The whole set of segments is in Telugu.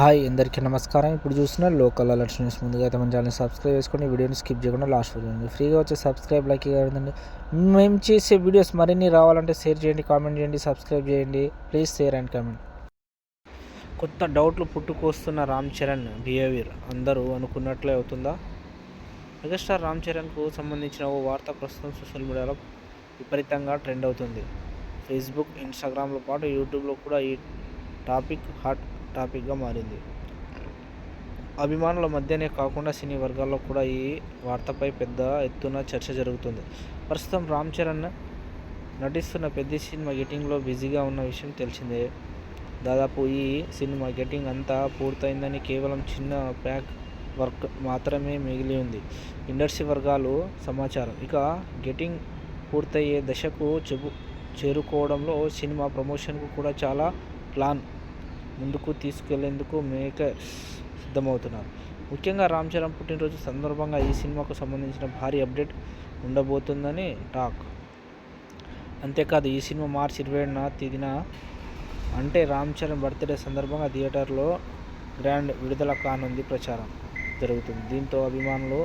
హాయ్ అందరికీ నమస్కారం. ఇప్పుడు చూస్తున్న లోకల్ అలర్ట్స్ న్యూస్ ముందుగా అయితే మన ఛానల్ సబ్స్క్రైబ్ చేసుకొని వీడియోని స్కిప్ చేయకుండా లాస్ట్ చూడండి. ఫ్రీగా వచ్చే సబ్స్క్రైబ్ లైక్ కదండి మేము చేసే వీడియోస్ మరిన్ని రావాలంటే షేర్ చేయండి కామెంట్ చేయండి సబ్స్క్రైబ్ చేయండి. Please share and comment. కొత్త డౌట్లు పుట్టుకొస్తున్న రామ్ చరణ్ బిహేవియర్ అందరూ అనుకున్నట్లే అవుతుందా? మెగాస్టార్ రామ్ చరణ్కు సంబంధించిన ఓ వార్త ప్రస్తుతం సోషల్ మీడియాలో విపరీతంగా ట్రెండ్ అవుతుంది. ఫేస్బుక్ ఇన్స్టాగ్రామ్లో పాటు యూట్యూబ్లో కూడా ఈ టాపిక్ హాట్ టాపిక్గా మారింది. అభిమానుల మధ్యనే కాకుండా సినీ వర్గాల్లో కూడా ఈ వార్తపై పెద్ద ఎత్తున చర్చ జరుగుతుంది. ప్రస్తుతం రామ్ చరణ్ నటిస్తున్న పెద్ద సినిమా గెటింగ్లో బిజీగా ఉన్న విషయం తెలిసిందే. దాదాపు ఈ సినిమా గెటింగ్ అంతా పూర్తయిందని కేవలం చిన్న ప్యాక్ వర్క్ మాత్రమే మిగిలి ఉంది. ఇండస్ట్రీ వర్గాలు సమాచారం. ఇక గెటింగ్ పూర్తయ్యే దశకు చెబు చేరుకోవడంలో సినిమా ప్రమోషన్కు కూడా చాలా ప్లాన్ ముందుకు తీసుకెళ్ళేందుకు మేక సిద్ధమవుతున్నారు. ముఖ్యంగా రామ్ చరణ్ పుట్టినరోజు సందర్భంగా ఈ సినిమాకు సంబంధించిన భారీ అప్డేట్ ఉండబోతుందని టాక్. అంతేకాదు ఈ సినిమా మార్చి ఇరవై ఏడున తేదీన అంటే రామ్ చరణ్ బర్త్డే సందర్భంగా థియేటర్లో గ్రాండ్ విడుదల కానుంది ప్రచారం జరుగుతుంది. దీంతో అభిమానులు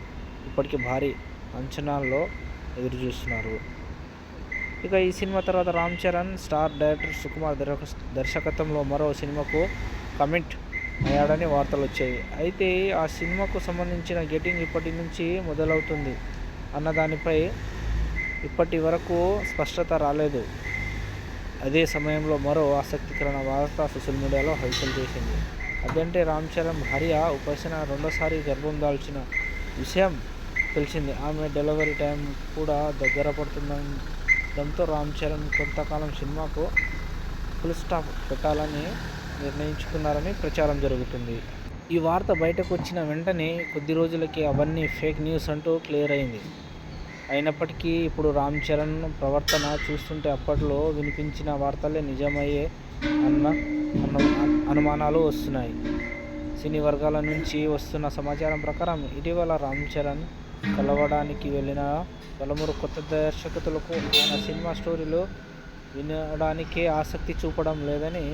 ఇప్పటికీ భారీ అంచనాల్లో ఎదురు చూస్తున్నారు ఇక ఈ సినిమా తర్వాత రామ్ చరణ్ స్టార్ డైరెక్టర్ సుకుమార్ దర్శకత్వంలో మరో సినిమాకు కమిట్ అయ్యాడని వార్తలు వచ్చాయి. అయితే ఆ సినిమాకు సంబంధించిన గెటింగ్ ఇప్పటి నుంచి మొదలవుతుంది అన్న దానిపై ఇప్పటి వరకు స్పష్టత రాలేదు. అదే సమయంలో మరో ఆసక్తికరమైన వార్త సోషల్ మీడియాలో హల్చల్ చేసింది. అదంటే రామ్ చరణ్ భార్య ఉపాసన రెండోసారి గర్భం దాల్చిన విషయం తెలిసింది. ఆమె డెలివరీ టైం కూడా దగ్గర పడుతుందని దాంతో రామ్ చరణ్ కొంతకాలం సినిమాకు ఫుల్ స్టాప్ పెట్టాలని నిర్ణయించుకున్నారని ప్రచారం జరుగుతుంది. ఈ వార్త బయటకు వచ్చిన వెంటనే కొద్ది రోజులకి అవన్నీ ఫేక్ న్యూస్ అంటూ క్లియర్ అయింది. అయినప్పటికీ ఇప్పుడు రామ్ చరణ్ ప్రవర్తన చూస్తుంటే అప్పట్లో వినిపించిన వార్తలే నిజమయ్యే అన్న అనుమానాలు వస్తున్నాయి. సినీ వర్గాల నుంచి వస్తున్న సమాచారం ప్రకారం ఇటీవల రామ్ చరణ్ కలవడానికి వెళ్ళిన పలువురు కొత్త దర్శకులకు ఆయన సినిమా స్టోరీలు వినడానికే ఆసక్తి చూపడం లేదని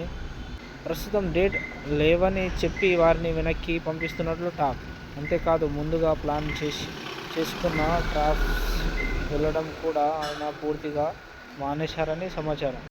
ప్రస్తుతం డేట్ లేవని చెప్పి వారిని వెనక్కి పంపిస్తున్నట్లు టాక్. అంతేకాదు ముందుగా ప్లాన్ చేసి చేసుకున్న ట్రాఫ్స్ వెళ్ళడం కూడా ఆయన పూర్తిగా మానేశారని సమాచారం.